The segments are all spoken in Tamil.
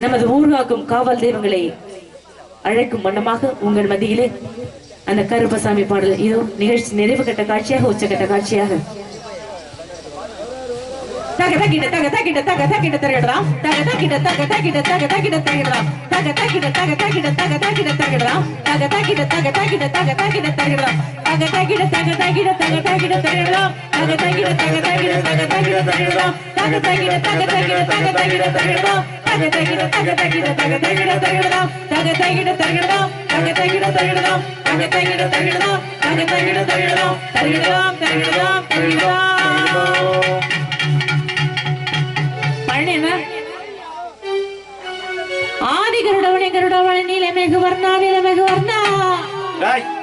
நமது ஊர்காக்கும் காவல் தெய்வங்களை அழைக்கும் வண்ணமாக உங்கள் மத்தியிலே அந்த கருப்பசாமி பாடல் இதோ நிகழ்ச்சி நிறைவு கட்ட காட்சியாக உச்சகட்ட காட்சியாக தக தகிட தக தகிட தக தகிட தரகடலாம் தக தகிட தக தகிட தக தகிட தரகடலாம் தக தகிட தக தகிட தக தகிட தரகடலாம் தக தகிட தக தகிட தக தகிட தரகடலாம் தக தகிட தக தகிட தக தகிட தரகடலாம் தக தகிட தக தகிட தக தகிட தரகடலாம் தக தகிட தக தகிட தக தகிட தரகடலாம் தக தகிட தக தகிட தக தகிட தரகடலாம் தக தகிட தரகடலாம் தக தகிட தரகடலாம் தக தகிட தரகடலாம் தக தகிட தரகடலாம் தரகடலாம் தரகடலாம் தரகடலாம் பழனி என்ன ஆதி கருடவனே நீலமேகு வர்ணா நீலமேகு வர்ணா.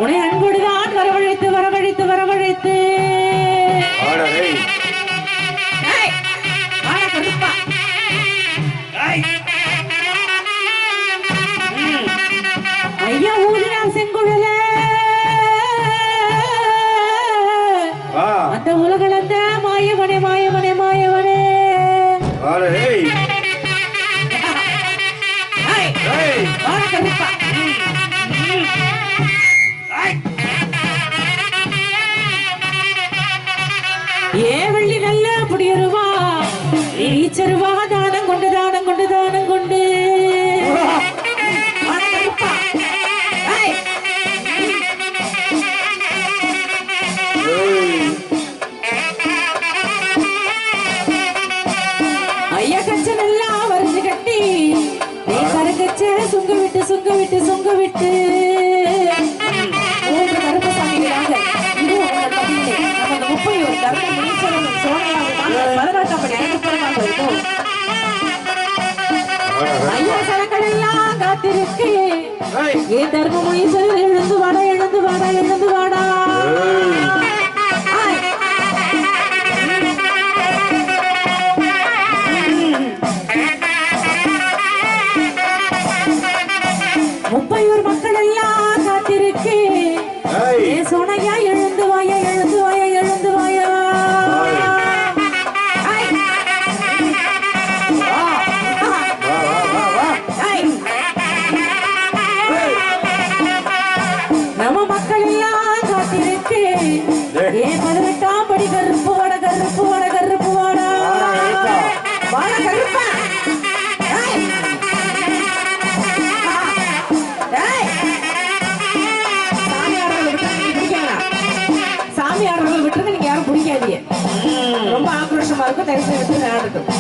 உன்னை அன்புடுதான் வரவழைத்து வரவழைத்து வரவழைத்து. சுங்க விட்டு சுங்க விட்டு சுங்க விட்டு மூன்று கருப்பசாமிகளாக இது உங்கள் நமது முப்பையூர் தர்ம முனீஸ்வரனும் சோனையாக நாங்கள் பதினெட்டாம் படி அழைக்கப்படுவாங்க இதோ. வாடா, வாடா. ஐயா சரக்கடெல்லாம் காத்திருக்கு. ஏ தர்ம முனீஸ்வரர் எழுந்து வாடா எழுந்து வாடா எழுந்து வாடா ah good 那个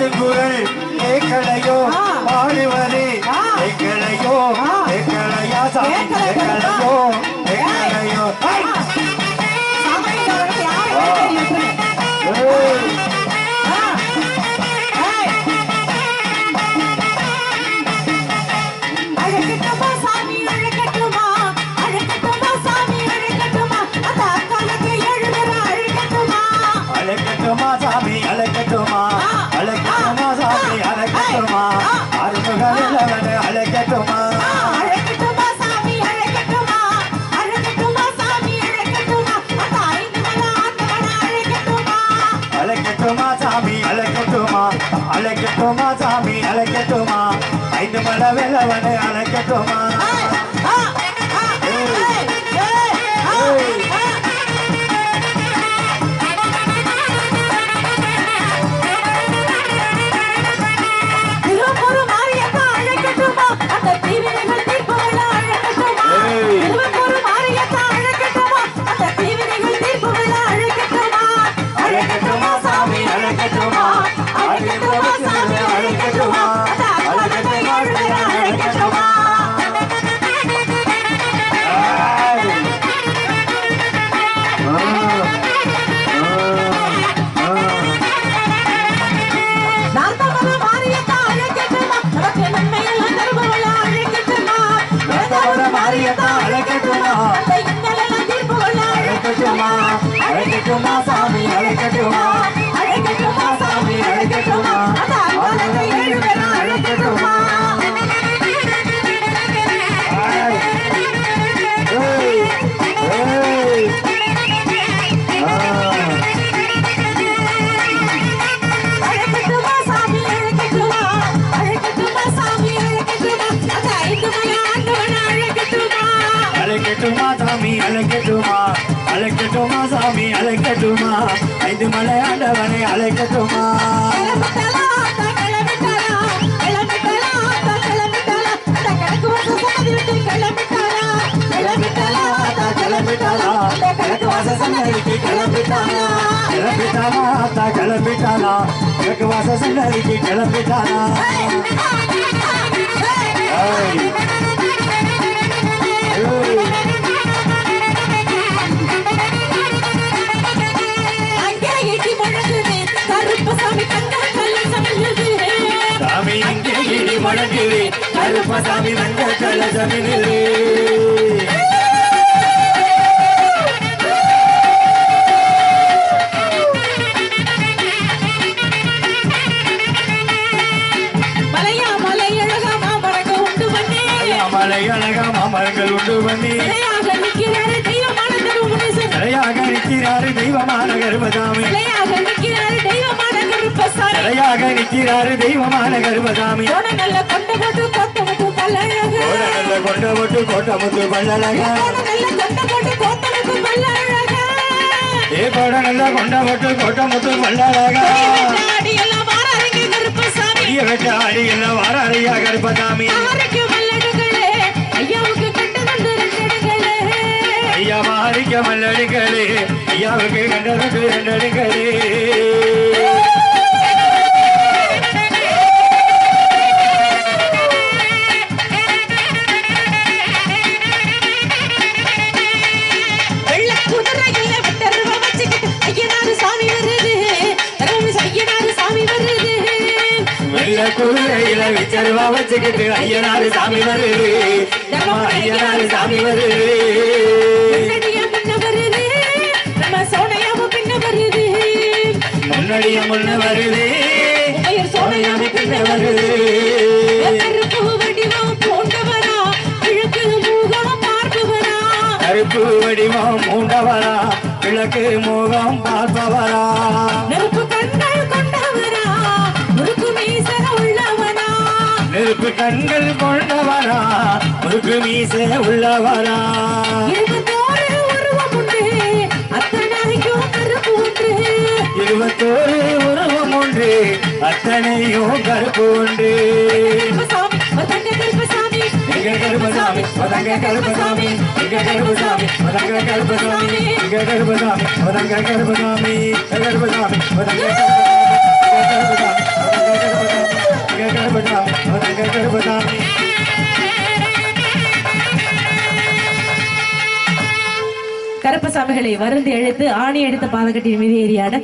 திருக்குறள் எங்களையோ பாடுவரே எங்களையோ எங்களையா சாமி எங்களையோ அழைக்கட்டுமா சாமி அழைக்கட்டுமா? ஐந்து மலை வெள்ளவனை அழைக்கட்டுமா? கிளப்பிட்டானா கிளப்பிட்டானா இடி முழங்குது, கருப்பசாமி கண்கள் கல்லு சமையுது. சாமி இங்கே இடி முழங்குது கருப்பசாமி வந்த கலசமிலே அழகா மாமரங்கள் உண்டு பண்ணி சிலையாக நிற்கிறாரு தெய்வமான கருபதாமி சிலையாக நிற்கிறாரு தெய்வமான கருப்பசாமி. கருபதாமி கோணங்கள்ல கொண்ட போட்டு கொத்த முட்டு பல்லழகு கோடநல்ல கொண்ட போட்டு கோட்டமுத்து பல்லழகா. கோணங்கள்ல கொண்ட போட்டு பல்லழகு. ஏ கோடநல்ல கொண்ட போட்டு பல்லழகா. எல்லாம் கருப்பசாமி. வெட்ட ஆடி எல்லாம் வாராரியா கருப்பதாமி வருது. ரவி ஐயனாரு சாமி வருது. வெள்ள குதிரையில விச்சருவா வச்சுக்கிட்டு ஐயனாரு சாமி வருது. ஐயனாரு சாமி வருது. கருப்பு வடிவம் மூண்டவரா கிழக்கு முகம் பார்ப்பவரா. நெருப்பு கண்கள் கொண்டவரா முறுக்கு மீசன உள்ளவனா நெருப்பு கண்கள் கொண்டவரா முறுக்கு மீசை உள்ளவரா. இருபத்தோரு உருவம் உண்டு அத்தனைக்கும் கருப்பு உண்டு. இருபத்தோரு உருவம் உண்டு அத்தனையும் கருப்பு கருப்பசாமி எங்க கருப்பசாமி பதங்க கருப்பசாமி எங்க கருப்பசாமி பதங்க கருப்பசாமி எங்க கருப்பசாமிகளை வருந்து எழுத்து ஆணி எடுத்த பாதகட்டின் மீது ஏறியாட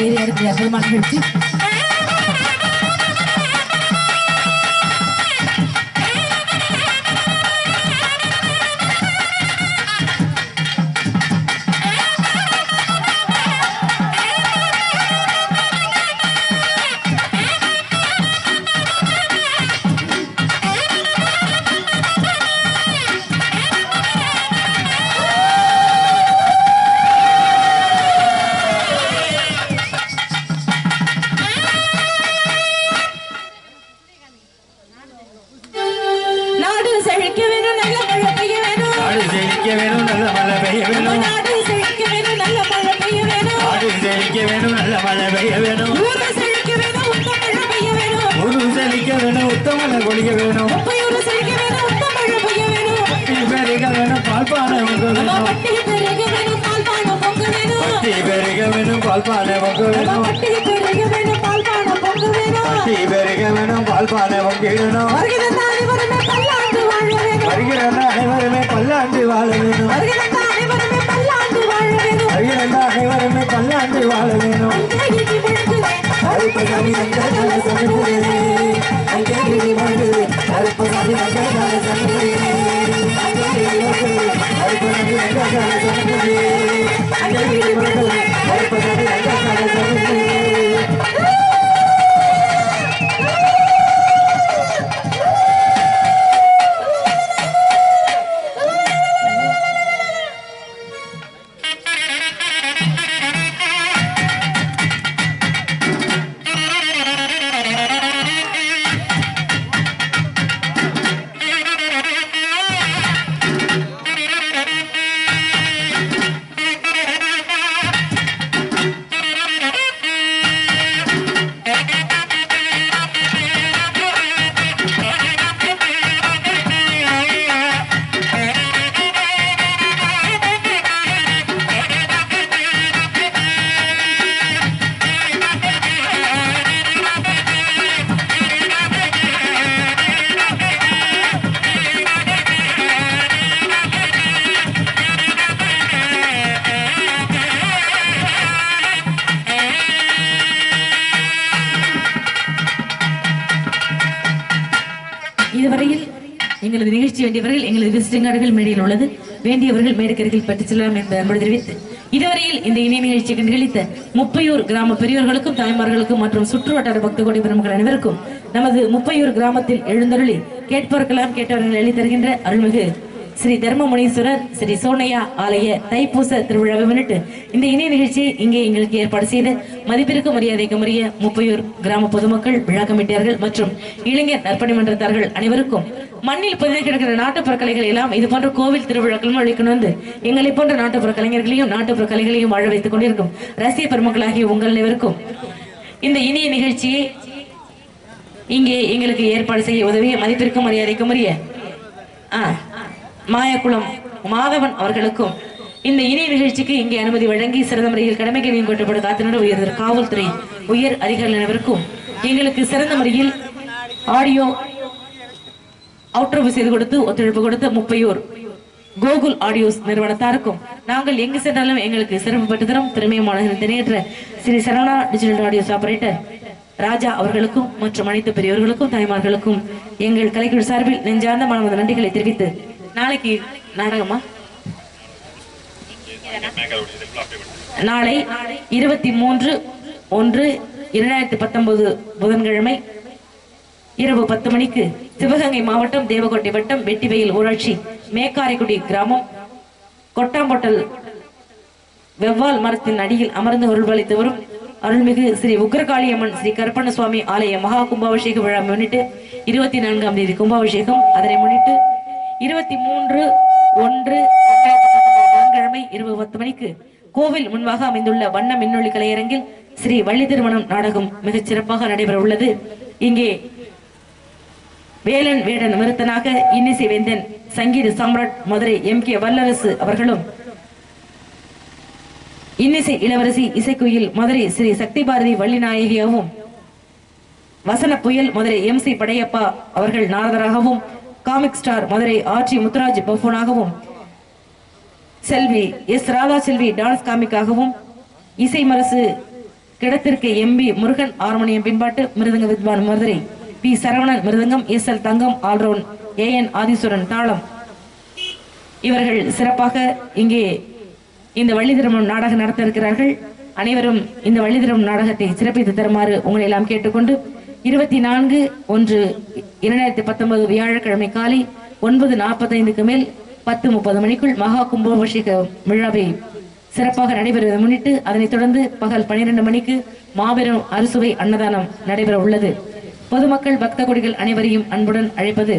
y, y hacer más. பொங்கிடணும் வருகிறந்த அனைவருமே பல்லாண்டு வாழ வேணும் வருகிற அனைவருமே பல்லாண்டு வாழ வேணும் வருகிறந்த அனைவருமே பல்லாண்டு வாழ வேணும் வருகிற அனைவருமே பல்லாண்டு வாழ வேணும் அங்கே சமகுரே அங்கே சமகுரே அங்கே எங்களது வேண்டியவர்கள் எங்களது விசிட்டிங்கார்டுகள் மேடையில் உள்ளது. வேண்டியவர்கள் மேடைக்கருகில் பற்றி செல்லலாம் என்று அன்பு தெரிவித்து இதுவரையில் இந்த இணைய நிகழ்ச்சிக்கு நிகழ்த்த முப்பையூர் கிராம பெரியோர்களுக்கும் தாய்மார்களுக்கும் மற்றும் சுற்றுவட்டார பக்த கோடி பெருமக்கள் அனைவருக்கும் நமது முப்பையூர் கிராமத்தில் எழுந்தருளி கேட்பவர்களாம் கேட்டவர்கள் எழுதி தருகின்ற அருள்மிகு ஸ்ரீ தர்மமுனீஸ்வரர் ஸ்ரீ சோனையா ஆலய தைப்பூச திருவிழாவை முன்னிட்டு இந்த இணைய நிகழ்ச்சியை இங்கே எங்களுக்கு ஏற்பாடு செய்து மதிப்பிற்கும் மரியாதைக்கு உரிய முப்பையூர் கிராம பொதுமக்கள் விழா கமிட்டியார்கள் மற்றும் இளைஞர் நற்பணி மன்றத்தார்கள் அனைவருக்கும் மண்ணில் புதைந்து கிடக்கிற நாட்டுப்புற கலைகள் எல்லாம் இது போன்ற கோவில் திருவிழாக்களும் அழைக்கணும் வந்து எங்களை போன்ற நாட்டுப்புற கலைஞர்களையும் நாட்டுப்புற கலைகளையும் வாழ வைத்துக் கொண்டிருக்கும் ரசிக பெருமக்களாகிய உங்கள் அனைவருக்கும் இந்த இனிய நிகழ்ச்சியை இங்கே எங்களுக்கு ஏற்பாடு செய்ய உதவிய மதிப்பிற்கும் மரியாதைக்கும் உரிய ஆ, மாயக்குளம் மாதவன் அவர்களுக்கும் இந்த இணைய நிகழ்ச்சிக்கு இங்கே அனுமதி வழங்கி சிறந்த முறையில் கடமைக்கு மேம்பட்டப்பட காத்திருந்த உயர்ந்த காவல்துறை உயர் அதிகாரிகள் அனைவருக்கும் எங்களுக்கு சிறந்த முறையில் ஆடியோ அவுட்ரோவு செய்து கொடுத்து ஒத்துழைப்பு கொடுத்த முப்பையூர் கோகுல் ஆடியோஸ் நிறுவனத்தாருக்கும் நாங்கள் எங்கு சென்றாலும் எங்களுக்கு சிறப்பு பெற்று தரும் திறமையான திணையற்ற Sri Saravana digital audios operator Raja அவர்களுக்கும் மற்றும் அனைத்து பெரியவர்களுக்கும் தாய்மார்களுக்கும் எங்கள் கலைக்குழு சார்பில் நெஞ்சார்ந்த மாணவர் நன்றிகளை தெரிவித்து நாளைக்கு நாடகமா? நாளை இருபத்தி மூன்று ஒன்று இரண்டாயிரத்தி பத்தொன்பது புதன்கிழமை இரவு பத்து மணிக்கு சிவகங்கை மாவட்டம் தேவகோட்டை வட்டம் வெட்டிவெயில் ஊராட்சி மேக்காரைக்குடி கிராமம். கொட்டாம்பொட்டல் வெவ்வால் மரத்தின் அடியில் அமர்ந்து அருள்பாலித்து வரும் அருள்மிகு ஸ்ரீ உக்ரகாளியம்மன் ஸ்ரீ கருப்பண்ண சுவாமி ஆலய மகா கும்பாபிஷேக விழா முன்னிட்டு இருபத்தி நான்காம் தேதி கும்பாபிஷேகம். அதனை முன்னிட்டு இருபத்தி மூன்று ஒன்று புதன்கிழமை இரவு பத்து மணிக்கு கோவில் முன்பாக அமைந்துள்ள வண்ண மின்னொளி கலையரங்கில் ஸ்ரீ வள்ளி திருமணம் நாடகம் மிகச் சிறப்பாக நடைபெற உள்ளது. இங்கே வேலன் வேடன் விருத்தனாக இன்னிசை வேந்தன் சங்கீத சாம்ராட் மதுரை எம் கே வல்லரசு அவர்களும் இன்னிசை இளவரசி இசைக்குயில் மதுரை ஸ்ரீ சக்தி பாரதி வள்ளிநாயகியாகவும் வசன புயல் மதுரை எம் சி படையப்பா அவர்கள் நாரதராகவும் காமிக் ஸ்டார் மதுரை ஆர்ச்சி முத்துராஜ் பஃபோனாகவும் செல்வி எஸ் ராதா செல்வி டான்ஸ் காமிக்காகவும் இசை மரசு கிடத்திற்கு எம்பி முருகன் ஆர்மோனியம் பின்பாட்டு மிருதங்க வித்வான் Madurai P Saravanan mridangam S L Thangam all round A N Adheeswaran தாளம். இவர்கள் சிறப்பாக இங்கே இந்த வள்ளி திருமணம் நாடகம் நடத்த இருக்கிறார்கள் அனைவரும் இந்த வள்ளி திருமணம் நாடகத்தை சிறப்பித்து தருமாறு உங்களை எல்லாம் கேட்டுக்கொண்டு இருபத்தி நான்கு ஒன்று இரண்டாயிரத்தி பத்தொன்பது வியாழக்கிழமை காலை ஒன்பது நாற்பத்தைந்துக்கு மேல் பத்து முப்பது மணிக்குள் மகா கும்பாபிஷேக விழாவை சிறப்பாக நடைபெறுவதை முன்னிட்டு அதனைத் தொடர்ந்து பகல் பனிரெண்டு மணிக்கு மாபெரும் அறுசுவை அன்னதானம் நடைபெற உள்ளது. பொதுமக்கள் பக்த கொடிகள் அனைவரையும் அன்புடன் அழைப்பது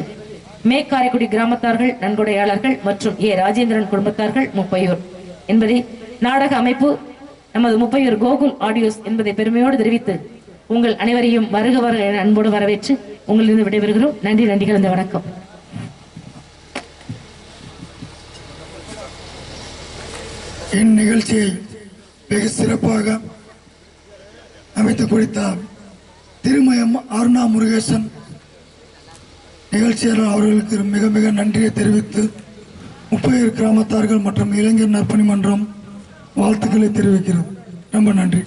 மேக்காரைக்குடி கிராமத்தார்கள் நன்கொடையாளர்கள் மற்றும் ஏ ராஜேந்திரன் குடும்பத்தார்கள் முப்பையூர் என்பதை நாடக அமைப்பு நமது முப்பையூர் கோகுல் ஆடியோஸ் என்பதை பெருமையோடு தெரிவித்து உங்கள் அனைவரையும் வருக வருக என அன்போடு வரவேற்று உங்களிருந்து விடைபெறுகிறோம். நன்றி நன்றி கலந்த வணக்கம். இந்நிகழ்ச்சியை வெகு சிறப்பாக அமைத்து கொடுத்தார் திருமயம் அருணா முருகேசன் நிகழ்ச்சியாளர் அவர்களுக்கு மிக மிக நன்றியை தெரிவித்து முப்பையூர் கிராமத்தார்கள் மற்றும் இளைஞர் நற்பணி மன்றம் வாழ்த்துக்களை தெரிவிக்கிறோம். ரொம்ப நன்றி.